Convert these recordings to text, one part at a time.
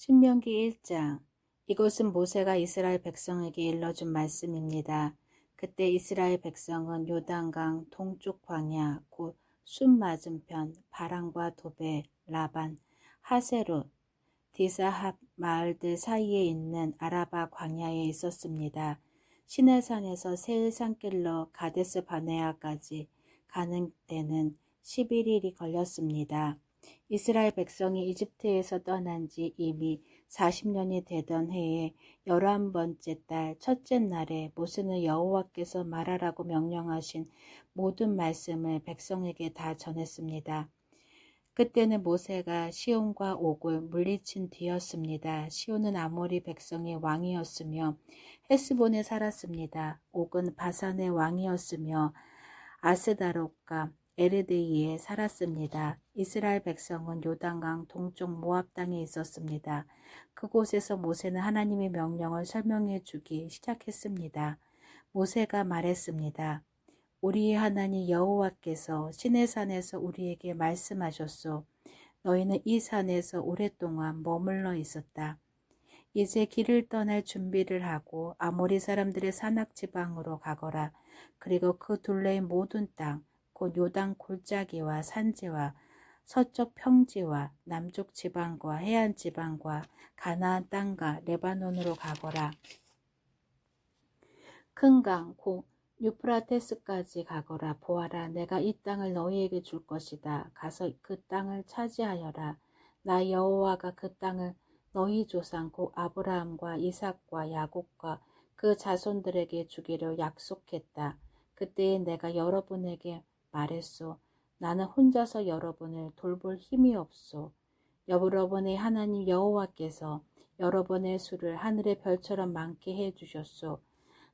신명기 1장 이곳은 모세가 이스라엘 백성에게 일러준 말씀입니다. 그때 이스라엘 백성은 요단강 동쪽 광야 곧순 맞은편 바람과 도베, 라반, 하세롯, 디사합 마을들 사이에 있는 아라바 광야에 있었습니다. 시내산에서 세일 산길로 가데스 바네아까지 가는 데는 11일이 걸렸습니다. 이스라엘 백성이 이집트에서 떠난 지 이미 40년이 되던 해에 열한 번째 달 첫째 날에 모세는 여호와께서 말하라고 명령하신 모든 말씀을 백성에게 다 전했습니다. 그때는 모세가 시온과 옥을 물리친 뒤였습니다. 시온은 아모리 백성의 왕이었으며 헤스본에 살았습니다. 옥은 바산의 왕이었으며 아스다롯과 에르데이에 살았습니다. 이스라엘 백성은 요단강 동쪽 모압 땅에 있었습니다. 그곳에서 모세는 하나님의 명령을 설명해 주기 시작했습니다. 모세가 말했습니다. 우리의 하나님 여호와께서 시내산에서 우리에게 말씀하셨소. 너희는 이 산에서 오랫동안 머물러 있었다. 이제 길을 떠날 준비를 하고 아모리 사람들의 산악 지방으로 가거라. 그리고 그 둘레의 모든 땅, 곧 요단 골짜기와 산지와 서쪽 평지와 남쪽 지방과 해안 지방과 가나안 땅과 레바논으로 가거라. 큰 강, 곧 유프라테스까지 가거라. 보아라, 내가 이 땅을 너희에게 줄 것이다. 가서 그 땅을 차지하여라. 나 여호와가 그 땅을 너희 조상 곧 아브라함과 이삭과 야곱과 그 자손들에게 주기로 약속했다. 그때에 내가 여러분에게 말했소. 나는 혼자서 여러분을 돌볼 힘이 없소. 여러분의 하나님 여호와께서 여러분의 수를 하늘의 별처럼 많게 해 주셨소.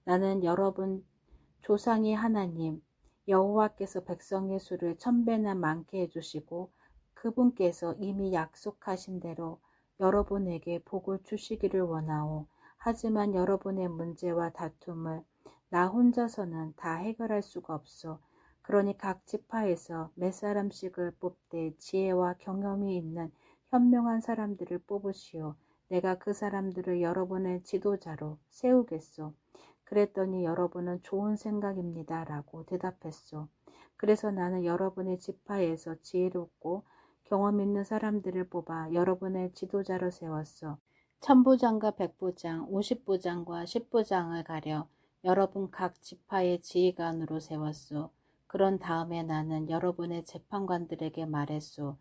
나는 여러분 조상의 하나님 여호와께서 백성의 수를 천배나 많게 해 주시고 그분께서 이미 약속하신 대로 여러분에게 복을 주시기를 원하오. 하지만 여러분의 문제와 다툼을 나 혼자서는 다 해결할 수가 없어. 그러니 각 지파에서 몇 사람씩을 뽑되 지혜와 경험이 있는 현명한 사람들을 뽑으시오. 내가 그 사람들을 여러분의 지도자로 세우겠소. 그랬더니 여러분은 좋은 생각입니다. 라고 대답했소. 그래서 나는 여러분의 지파에서 지혜롭고 경험 있는 사람들을 뽑아 여러분의 지도자로 세웠소. 천부장과 백부장, 오십부장과 십부장을 가려 여러분 각 지파의 지휘관으로 세웠소. 그런 다음에 나는 여러분의 재판관들에게 말했소.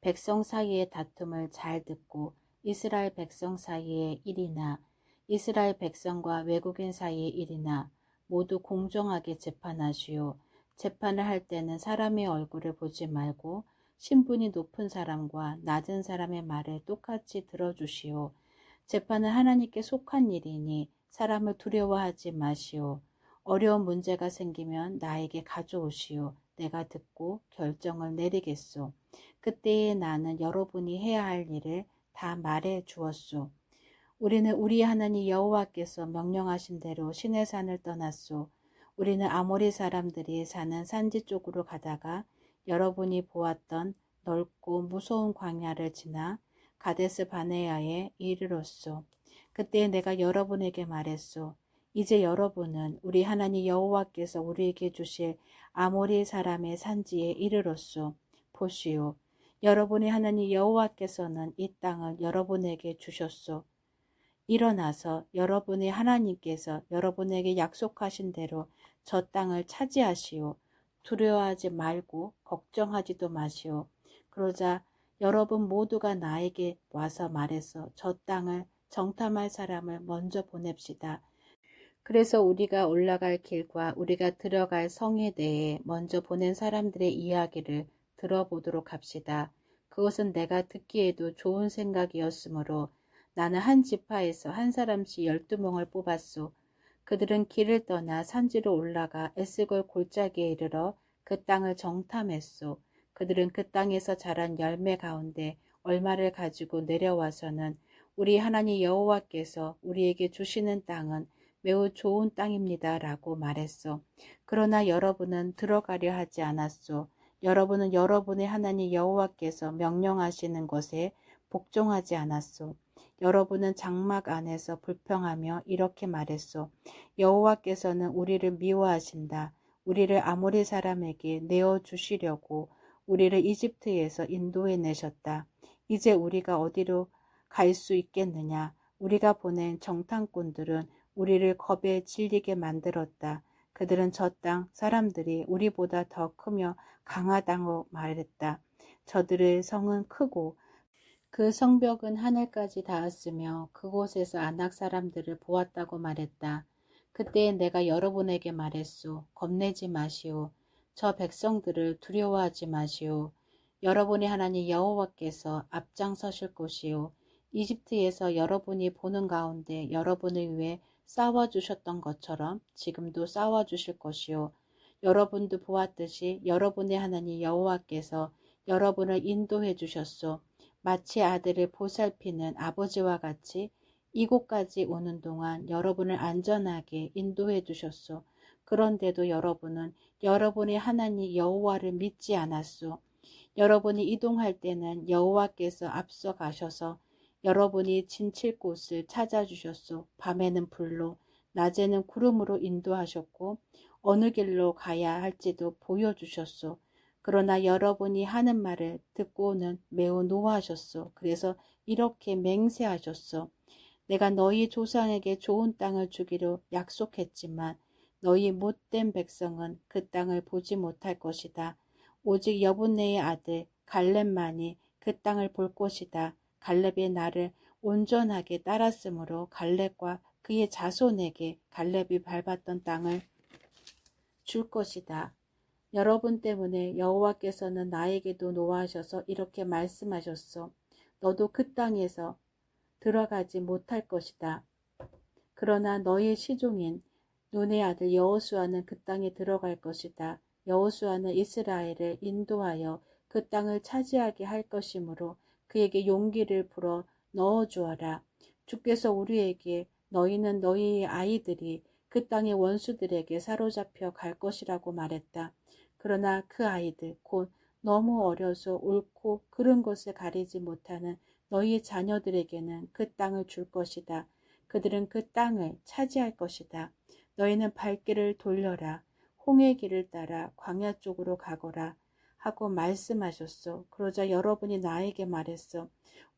백성 사이의 다툼을 잘 듣고 이스라엘 백성 사이의 일이나 이스라엘 백성과 외국인 사이의 일이나 모두 공정하게 재판하시오. 재판을 할 때는 사람의 얼굴을 보지 말고 신분이 높은 사람과 낮은 사람의 말을 똑같이 들어주시오. 재판은 하나님께 속한 일이니 사람을 두려워하지 마시오. 어려운 문제가 생기면 나에게 가져오시오. 내가 듣고 결정을 내리겠소. 그때에 나는 여러분이 해야 할 일을 다 말해 주었소. 우리는 우리 하나님 여호와께서 명령하신 대로 시내산을 떠났소. 우리는 아모리 사람들이 사는 산지 쪽으로 가다가 여러분이 보았던 넓고 무서운 광야를 지나 가데스 바네아에 이르렀소. 그때 내가 여러분에게 말했소. 이제 여러분은 우리 하나님 여호와께서 우리에게 주실 아모리 사람의 산지에 이르렀소. 보시오. 여러분의 하나님 여호와께서는 이 땅을 여러분에게 주셨소. 일어나서 여러분의 하나님께서 여러분에게 약속하신 대로 저 땅을 차지하시오. 두려워하지 말고 걱정하지도 마시오. 그러자 여러분 모두가 나에게 와서 말해서 저 땅을 정탐할 사람을 먼저 보냅시다. 그래서 우리가 올라갈 길과 우리가 들어갈 성에 대해 먼저 보낸 사람들의 이야기를 들어보도록 합시다. 그것은 내가 듣기에도 좋은 생각이었으므로 나는 한 지파에서 한 사람씩 열두 명을 뽑았소. 그들은 길을 떠나 산지로 올라가 에스골 골짜기에 이르러 그 땅을 정탐했소. 그들은 그 땅에서 자란 열매 가운데 얼마를 가지고 내려와서는 우리 하나님 여호와께서 우리에게 주시는 땅은 매우 좋은 땅입니다. 라고 말했소. 그러나 여러분은 들어가려 하지 않았소. 여러분은 여러분의 하나님 여호와께서 명령하시는 것에 복종하지 않았소. 여러분은 장막 안에서 불평하며 이렇게 말했소. 여호와께서는 우리를 미워하신다. 우리를 아모리 사람에게 내어 주시려고 우리를 이집트에서 인도해 내셨다. 이제 우리가 어디로 갈 수 있겠느냐? 우리가 보낸 정탐꾼들은 우리를 겁에 질리게 만들었다. 그들은 저 땅 사람들이 우리보다 더 크며 강하다고 말했다. 저들의 성은 크고 그 성벽은 하늘까지 닿았으며 그곳에서 안악 사람들을 보았다고 말했다. 그때 내가 여러분에게 말했소. 겁내지 마시오. 저 백성들을 두려워하지 마시오. 여러분의 하나님 여호와께서 앞장서실 것이요. 이집트에서 여러분이 보는 가운데 여러분을 위해 싸워주셨던 것처럼 지금도 싸워주실 것이요. 여러분도 보았듯이 여러분의 하나님 여호와께서 여러분을 인도해 주셨소. 마치 아들을 보살피는 아버지와 같이 이곳까지 오는 동안 여러분을 안전하게 인도해 주셨소. 그런데도 여러분은 여러분의 하나님 여호와를 믿지 않았소. 여러분이 이동할 때는 여호와께서 앞서 가셔서 여러분이 진칠 곳을 찾아주셨소. 밤에는 불로, 낮에는 구름으로 인도하셨고 어느 길로 가야 할지도 보여주셨소. 그러나 여러분이 하는 말을 듣고는 매우 노하셨소. 그래서 이렇게 맹세하셨소. 내가 너희 조상에게 좋은 땅을 주기로 약속했지만 너희 못된 백성은 그 땅을 보지 못할 것이다. 오직 여분네의 아들 갈렙만이 그 땅을 볼 것이다. 갈렙이 나를 온전하게 따랐으므로 갈렙과 그의 자손에게 갈렙이 밟았던 땅을 줄 것이다. 여러분 때문에 여호와께서는 나에게도 노하셔서 이렇게 말씀하셨소. 너도 그 땅에서 들어가지 못할 것이다. 그러나 너의 시종인 눈의 아들 여호수아는 그 땅에 들어갈 것이다. 여호수아는 이스라엘을 인도하여 그 땅을 차지하게 할 것이므로 그에게 용기를 불어 넣어 주어라. 주께서 우리에게 너희는 너희의 아이들이 그 땅의 원수들에게 사로잡혀 갈 것이라고 말했다. 그러나 그 아이들 곧 너무 어려서 옳고 그른 것을 가리지 못하는 너희의 자녀들에게는 그 땅을 줄 것이다. 그들은 그 땅을 차지할 것이다. 너희는 발길을 돌려라. 홍해 길을 따라 광야 쪽으로 가거라. 하고 말씀하셨소. 그러자 여러분이 나에게 말했어.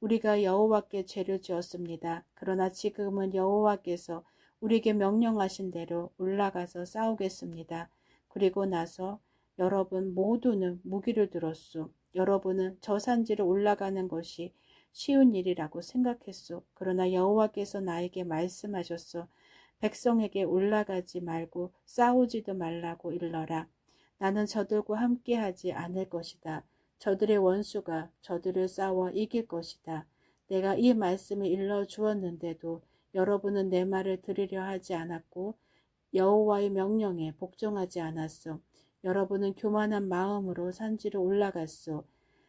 우리가 여호와께 죄를 지었습니다. 그러나 지금은 여호와께서 우리에게 명령하신 대로 올라가서 싸우겠습니다. 그리고 나서 여러분 모두는 무기를 들었소. 여러분은 저 산지를 올라가는 것이 쉬운 일이라고 생각했소. 그러나 여호와께서 나에게 말씀하셨소. 백성에게 올라가지 말고 싸우지도 말라고 일러라. 나는 저들과 함께하지 않을 것이다. 저들의 원수가 저들을 싸워 이길 것이다. 내가 이 말씀을 일러 주었는데도 여러분은 내 말을 들으려 하지 않았고 여호와의 명령에 복종하지 않았소. 여러분은 교만한 마음으로 산지로 올라갔소.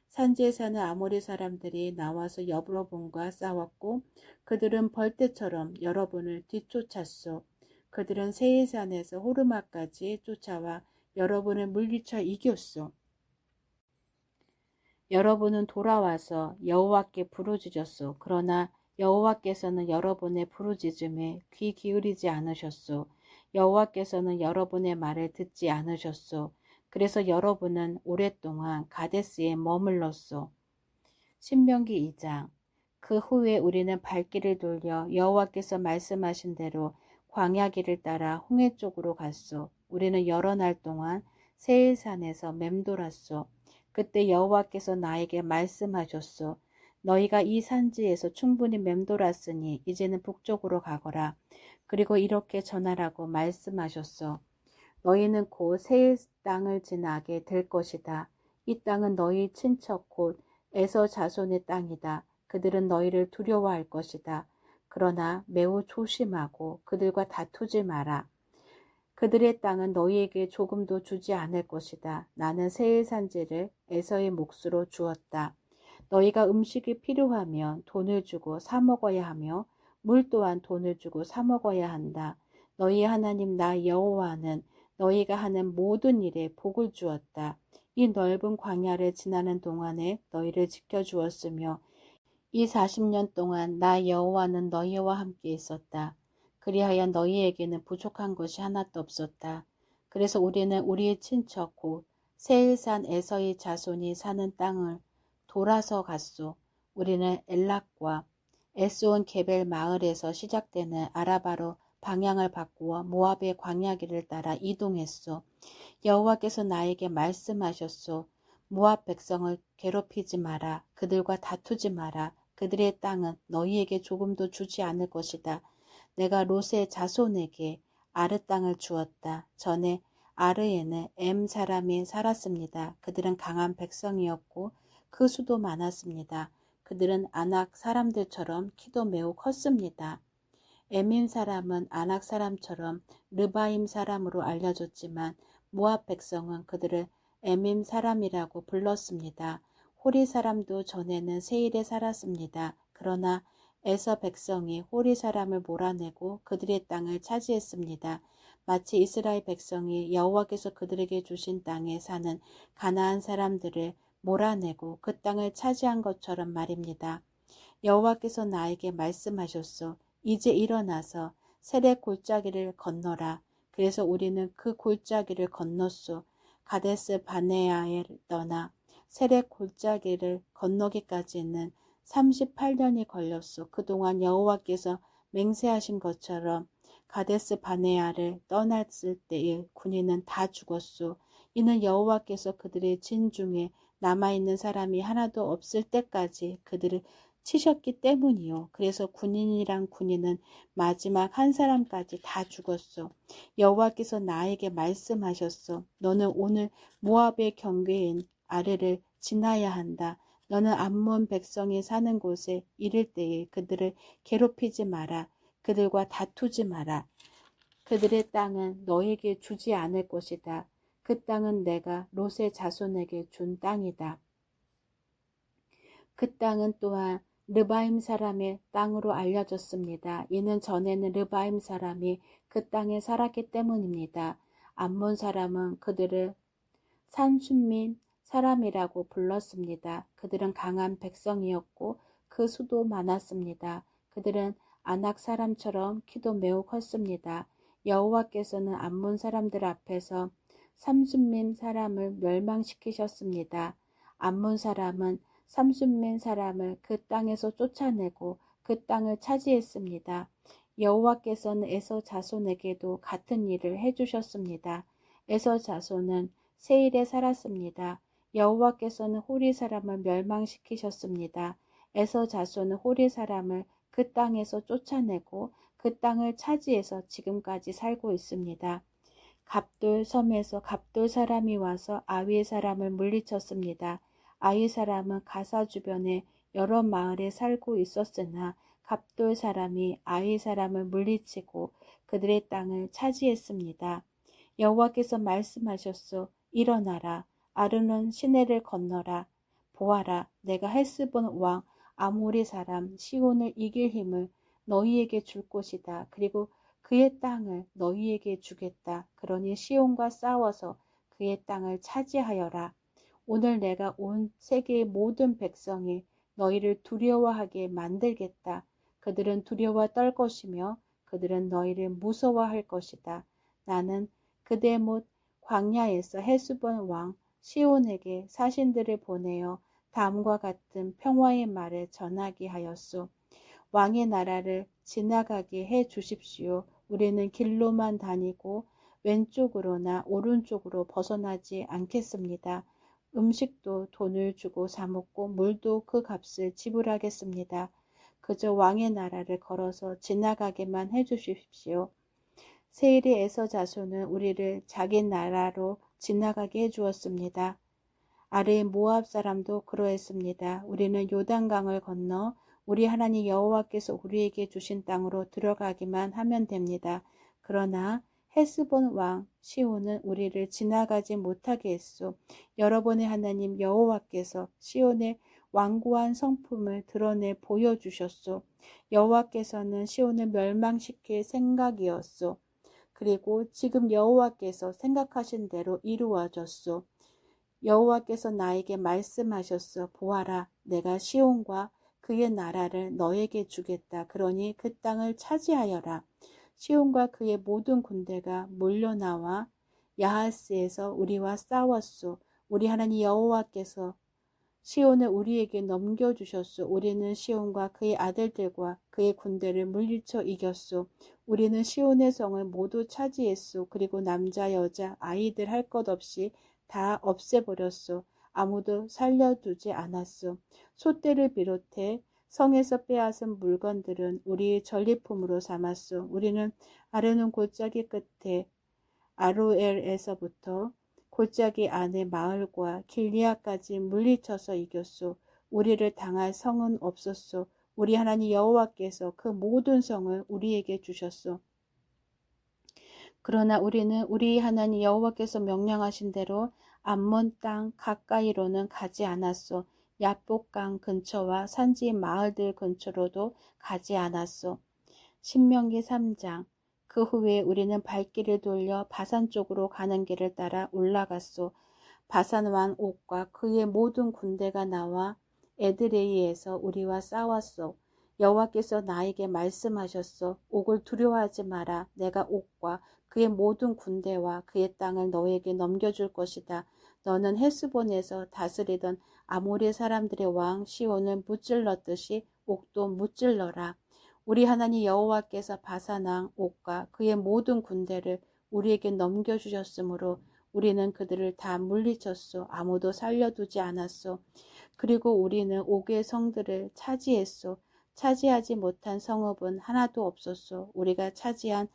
산지에 사는 아모리 사람들이 나와서 여러분과 싸웠고 그들은 벌떼처럼 여러분을 뒤쫓았소. 그들은 세이산에서 호르마까지 쫓아와 여러분을 물리쳐 이겼소. 여러분은 돌아와서 여호와께 부르짖었소. 그러나 여호와께서는 여러분의 부르짖음에 귀 기울이지 않으셨소. 여호와께서는 여러분의 말을 듣지 않으셨소. 그래서 여러분은 오랫동안 가데스에 머물렀소. 신명기 2장 그 후에 우리는 발길을 돌려 여호와께서 말씀하신 대로 광야길을 따라 홍해 쪽으로 갔소. 우리는 여러 날 동안 세일산에서 맴돌았소. 그때 여호와께서 나에게 말씀하셨소. 너희가 이 산지에서 충분히 맴돌았으니 이제는 북쪽으로 가거라. 그리고 이렇게 전하라고 말씀하셨소. 너희는 곧새 땅을 지나게 될 것이다. 이 땅은 너희 친척 곧 에서 자손의 땅이다. 그들은 너희를 두려워할 것이다. 그러나 매우 조심하고 그들과 다투지 마라. 그들의 땅은 너희에게 조금도 주지 않을 것이다. 나는 세일 산지를 에서의 몫으로 주었다. 너희가 음식이 필요하면 돈을 주고 사 먹어야 하며 물 또한 돈을 주고 사 먹어야 한다. 너희 하나님 나 여호와는 너희가 하는 모든 일에 복을 주었다. 이 넓은 광야를 지나는 동안에 너희를 지켜 주었으며 이 40년 동안 나 여호와는 너희와 함께 있었다. 그리하여 너희에게는 부족한 것이 하나도 없었다. 그래서 우리는 우리의 친척 곧 세일산 에서의 자손이 사는 땅을 돌아서 갔소. 우리는 엘락과 에스온 게벨 마을에서 시작되는 아라바로 방향을 바꾸어 모압의 광야길을 따라 이동했소. 여호와께서 나에게 말씀하셨소. 모압 백성을 괴롭히지 마라. 그들과 다투지 마라. 그들의 땅은 너희에게 조금도 주지 않을 것이다. 내가 롯의 자손에게 아르 땅을 주었다. 전에 아르에는 엠 사람이 살았습니다. 그들은 강한 백성이었고 그 수도 많았습니다. 그들은 아낙 사람들처럼 키도 매우 컸습니다. 에민 사람은 아낙 사람처럼 르바임 사람으로 알려졌지만 모압 백성은 그들을 에민 사람이라고 불렀습니다. 호리 사람도 전에는 세일에 살았습니다. 그러나 에서 백성이 호리 사람을 몰아내고 그들의 땅을 차지했습니다. 마치 이스라엘 백성이 여호와께서 그들에게 주신 땅에 사는 가나안 사람들을 몰아내고 그 땅을 차지한 것처럼 말입니다. 여호와께서 나에게 말씀하셨소. 이제 일어나서 세례 골짜기를 건너라. 그래서 우리는 그 골짜기를 건넜소. 가데스 바네아에 떠나 세례 골짜기를 건너기까지는 38년이 걸렸소. 그동안 여호와께서 맹세하신 것처럼 가데스 바네아를 떠났을 때의 군인은 다 죽었소. 이는 여호와께서 그들의 진 중에 남아있는 사람이 하나도 없을 때까지 그들을 치셨기 때문이요. 그래서 군인이란 군인은 마지막 한 사람까지 다 죽었어. 여호와께서 나에게 말씀하셨어. 너는 오늘 모압의 경계인 아래를 지나야 한다. 너는 암몬 백성이 사는 곳에 이를 때에 그들을 괴롭히지 마라. 그들과 다투지 마라. 그들의 땅은 너에게 주지 않을 것이다. 그 땅은 내가 롯의 자손에게 준 땅이다. 그 땅은 또한 르바임 사람의 땅으로 알려졌습니다. 이는 전에는 르바임 사람이 그 땅에 살았기 때문입니다. 암몬 사람은 그들을 산순민 사람이라고 불렀습니다. 그들은 강한 백성이었고 그 수도 많았습니다. 그들은 아낙 사람처럼 키도 매우 컸습니다. 여호와께서는 암몬 사람들 앞에서 삼순민 사람을 멸망시키셨습니다. 암몬 사람은 삼순민 사람을 그 땅에서 쫓아내고 그 땅을 차지했습니다. 여호와께서는 에서 자손에게도 같은 일을 해주셨습니다. 에서 자손은 세일에 살았습니다. 여호와께서는 호리 사람을 멸망시키셨습니다. 에서 자손은 호리 사람을 그 땅에서 쫓아내고 그 땅을 차지해서 지금까지 살고 있습니다. 갑돌 섬에서 갑돌 사람이 와서 아위 사람을 물리쳤습니다. 아이 사람은 가사 주변에 여러 마을에 살고 있었으나 갑돌 사람이 아이 사람을 물리치고 그들의 땅을 차지했습니다. 여호와께서 말씀하셨소. 일어나라. 아르논 시내를 건너라. 보아라. 내가 헬스본 왕 아모리 사람 시온을 이길 힘을 너희에게 줄 것이다. 그리고 그의 땅을 너희에게 주겠다. 그러니 시온과 싸워서 그의 땅을 차지하여라. 오늘 내가 온 세계의 모든 백성이 너희를 두려워하게 만들겠다. 그들은 두려워 떨 것이며 그들은 너희를 무서워할 것이다. 나는 그대 못 광야에서 해수본 왕 시온에게 사신들을 보내어 다음과 같은 평화의 말을 전하게 하였소. 왕의 나라를 지나가게 해 주십시오. 우리는 길로만 다니고 왼쪽으로나 오른쪽으로 벗어나지 않겠습니다. 음식도 돈을 주고 사먹고 물도 그 값을 지불하겠습니다. 그저 왕의 나라를 걸어서 지나가게만 해주십시오. 세일의 에서 자손은 우리를 자기 나라로 지나가게 해 주었습니다. 아래의 모압 사람도 그러했습니다. 우리는 요단강을 건너 우리 하나님 여호와께서 우리에게 주신 땅으로 들어가기만 하면 됩니다. 그러나 헤스본 왕 시온은 우리를 지나가지 못하게 했소. 여러분의 하나님 여호와께서 시온의 완고한 성품을 드러내 보여주셨소. 여호와께서는 시온을 멸망시킬 생각이었소. 그리고 지금 여호와께서 생각하신 대로 이루어졌소. 여호와께서 나에게 말씀하셨소. 보아라, 내가 시온과 그의 나라를 너에게 주겠다. 그러니 그 땅을 차지하여라. 시온과 그의 모든 군대가 몰려나와 야하스에서 우리와 싸웠소. 우리 하나님 여호와께서 시온을 우리에게 넘겨주셨소. 우리는 시온과 그의 아들들과 그의 군대를 물리쳐 이겼소. 우리는 시온의 성을 모두 차지했소. 그리고 남자, 여자, 아이들 할 것 없이 다 없애버렸소. 아무도 살려두지 않았소. 소떼를 비롯해 성에서 빼앗은 물건들은 우리의 전리품으로 삼았소. 우리는 아르논 골짜기 끝에 아로엘에서부터 골짜기 안의 마을과 길리아까지 물리쳐서 이겼소. 우리를 당할 성은 없었소. 우리 하나님 여호와께서 그 모든 성을 우리에게 주셨소. 그러나 우리는 우리 하나님 여호와께서 명령하신 대로 암몬 땅 가까이로는 가지 않았소. 야복강 근처와 산지 마을들 근처로도 가지 않았소. 신명기 3장 그 후에 우리는 발길을 돌려 바산 쪽으로 가는 길을 따라 올라갔소. 바산 왕 옥과 그의 모든 군대가 나와 에드레이에서 우리와 싸웠소. 여호와께서 나에게 말씀하셨소. 옥을 두려워하지 마라. 내가 옥과 그의 모든 군대와 그의 땅을 너에게 넘겨줄 것이다. 너는 헤스본에서 다스리던 아모리 사람들의 왕 시온을 무찔렀듯이 옥도 무찔러라. 우리 하나님 여호와께서 바사낭 옥과 그의 모든 군대를 우리에게 넘겨주셨으므로 우리는 그들을 다 물리쳤소. 아무도 살려두지 않았소. 그리고 우리는 옥의 성들을 차지했소. 차지하지 못한 성읍은 하나도 없었소. 우리가 차지한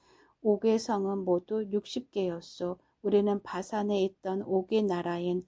옥의 성은 모두 60개였소. 우리는 바산에 있던 옥의 나라인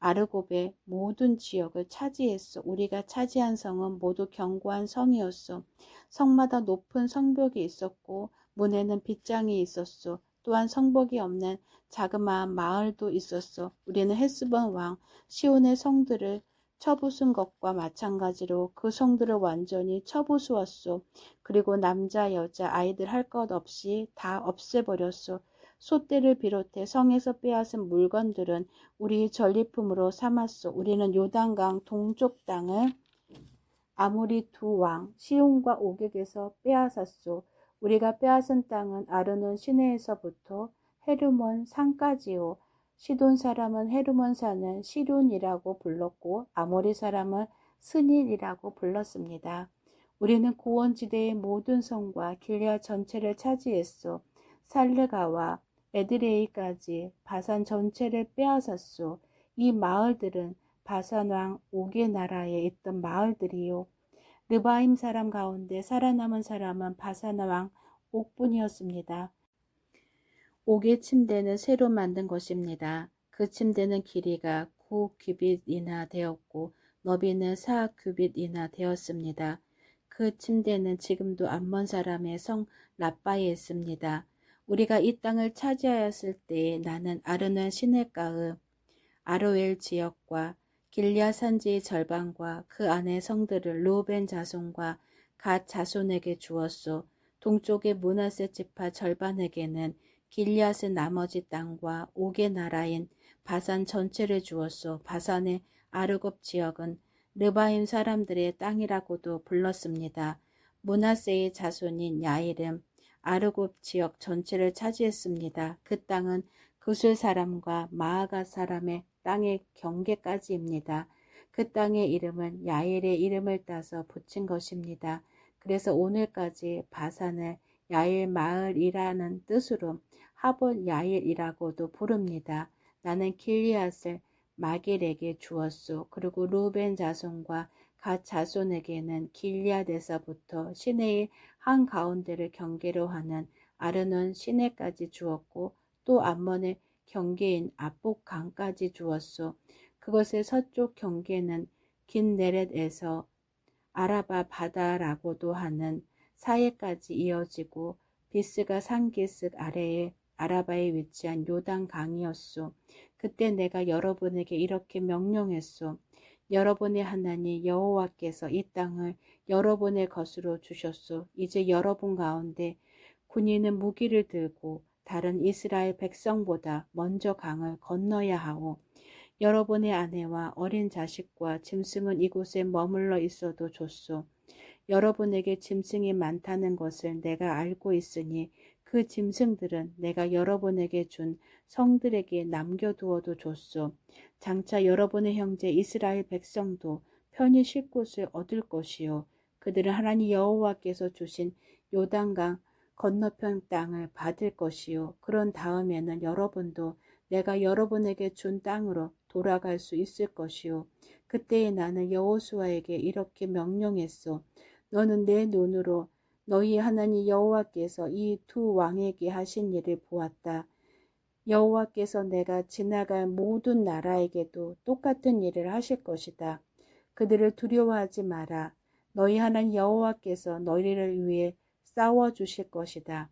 아르곱의 모든 지역을 차지했소. 우리가 차지한 성은 모두 견고한 성이었소. 성마다 높은 성벽이 있었고 문에는 빗장이 있었소. 또한 성벽이 없는 자그마한 마을도 있었소. 우리는 헬스본 왕 시온의 성들을 쳐부순 것과 마찬가지로 그 성들을 완전히 쳐부수었소. 그리고 남자, 여자, 아이들 할 것 없이 다 없애버렸소. 소떼를 비롯해 성에서 빼앗은 물건들은 우리 전리품으로 삼았소. 우리는 요단강 동쪽 땅을 아무리 두 왕 시온과 오객에서 빼앗았소. 우리가 빼앗은 땅은 아르논 시내에서부터 헤르몬 산까지요. 시돈 사람은 헤르몬 산은 시론이라고 불렀고 아모리 사람은 스닐이라고 불렀습니다. 우리는 고원지대의 모든 성과 길리아 전체를 차지했소. 살르가와 에드레이까지 바산 전체를 빼앗았소. 이 마을들은 바산 왕 옥의 나라에 있던 마을들이요. 르바임 사람 가운데 살아남은 사람은 바산 왕 옥뿐이었습니다. 옥의 침대는 새로 만든 것입니다. 그 침대는 길이가 9규빗이나 되었고 너비는 4규빗이나 되었습니다. 그 침대는 지금도 암몬 사람의 성 라빠에 있습니다. 우리가 이 땅을 차지하였을 때에 나는 아르논 시내가의 아로엘 지역과 길리아 산지의 절반과 그 안의 성들을 루벤 자손과 갓 자손에게 주었소. 동쪽의 문하세 지파 절반에게는 길리앗의 나머지 땅과 옥의 나라인 바산 전체를 주었소. 바산의 아르곱 지역은 르바임 사람들의 땅이라고도 불렀습니다. 문하세의 자손인 야일은 아르곱 지역 전체를 차지했습니다. 그 땅은 그술 사람과 마아가 사람의 땅의 경계까지입니다. 그 땅의 이름은 야일의 이름을 따서 붙인 것입니다. 그래서 오늘까지 바산을 야일 마을이라는 뜻으로 하본 야일이라고도 부릅니다. 나는 길리앗을 마길에게 주었소. 그리고 루벤 자손과 갓 자손에게는 길리앗에서부터 시내의 한 가운데를 경계로 하는 아르논 시내까지 주었고 또 암몬의 경계인 압복강까지 주었소. 그것의 서쪽 경계는 긴네렛에서 아라바 바다라고도 하는 사해까지 이어지고 비스가 산기슭 아래에 아라바에 위치한 요단 강이었소. 그때 내가 여러분에게 이렇게 명령했소. 여러분의 하나님 여호와께서 이 땅을 여러분의 것으로 주셨소. 이제 여러분 가운데 군인은 무기를 들고 다른 이스라엘 백성보다 먼저 강을 건너야 하오. 여러분의 아내와 어린 자식과 짐승은 이곳에 머물러 있어도 좋소. 여러분에게 짐승이 많다는 것을 내가 알고 있으니 그 짐승들은 내가 여러분에게 준 성들에게 남겨두어도 좋소. 장차 여러분의 형제 이스라엘 백성도 편히 쉴 곳을 얻을 것이요. 그들은 하나님 여호와께서 주신 요단강 건너편 땅을 받을 것이요. 그런 다음에는 여러분도 내가 여러분에게 준 땅으로 돌아갈 수 있을 것이요. 그때에 나는 여호수아에게 이렇게 명령했소. 너는 내 눈으로 너희 하나님 여호와께서 이 두 왕에게 하신 일을 보았다. 여호와께서 내가 지나갈 모든 나라에게도 똑같은 일을 하실 것이다. 그들을 두려워하지 마라. 너희 하나님 여호와께서 너희를 위해 싸워 주실 것이다.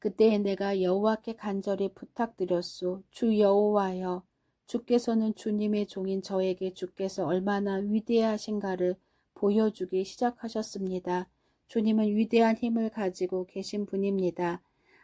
그때에 내가 여호와께 간절히 부탁드렸소. 주 여호와여, 주께서는 주님의 종인 저에게 주께서 얼마나 위대하신가를 보여주기 시작하셨습니다. 주님은 위대한 힘을 가지고 계신 분입니다.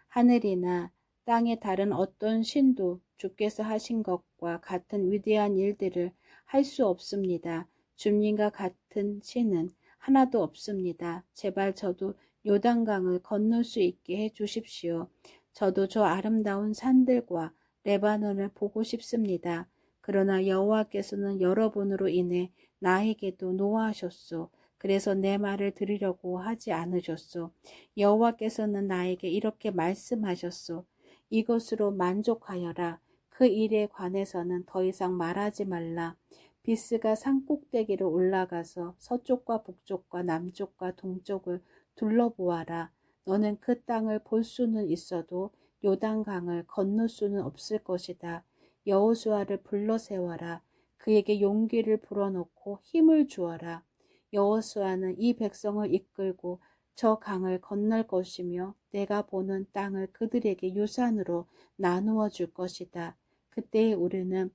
하늘이나 땅의 다른 어떤 신도 주께서 하신 것과 같은 위대한 일들을 할 수 없습니다. 주님과 같은 신은 하나도 없습니다. 제발 저도 요단강을 건널 수 있게 해 주십시오. 저도 저 아름다운 산들과 레바논을 보고 싶습니다. 그러나 여호와께서는 여러분으로 인해 나에게도 노하셨소. 그래서 내 말을 들으려고 하지 않으셨소. 여호와께서는 나에게 이렇게 말씀하셨소. 이것으로 만족하여라. 그 일에 관해서는 더 이상 말하지 말라. 비스가 산 꼭대기로 올라가서 서쪽과 북쪽과 남쪽과 동쪽을 둘러보아라. 너는 그 땅을 볼 수는 있어도 요단강을 건널 수는 없을 것이다. 여호수아를 불러 세워라. 그에게 용기를 불어넣고 힘을 주어라. 여호수아는 이 백성을 이끌고 저 강을 건널 것이며 내가 보는 땅을 그들에게 유산으로 나누어 줄 것이다. 그때 우리는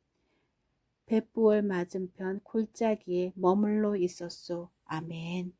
벳부월 맞은편 골짜기에 머물러 있었소. 아멘.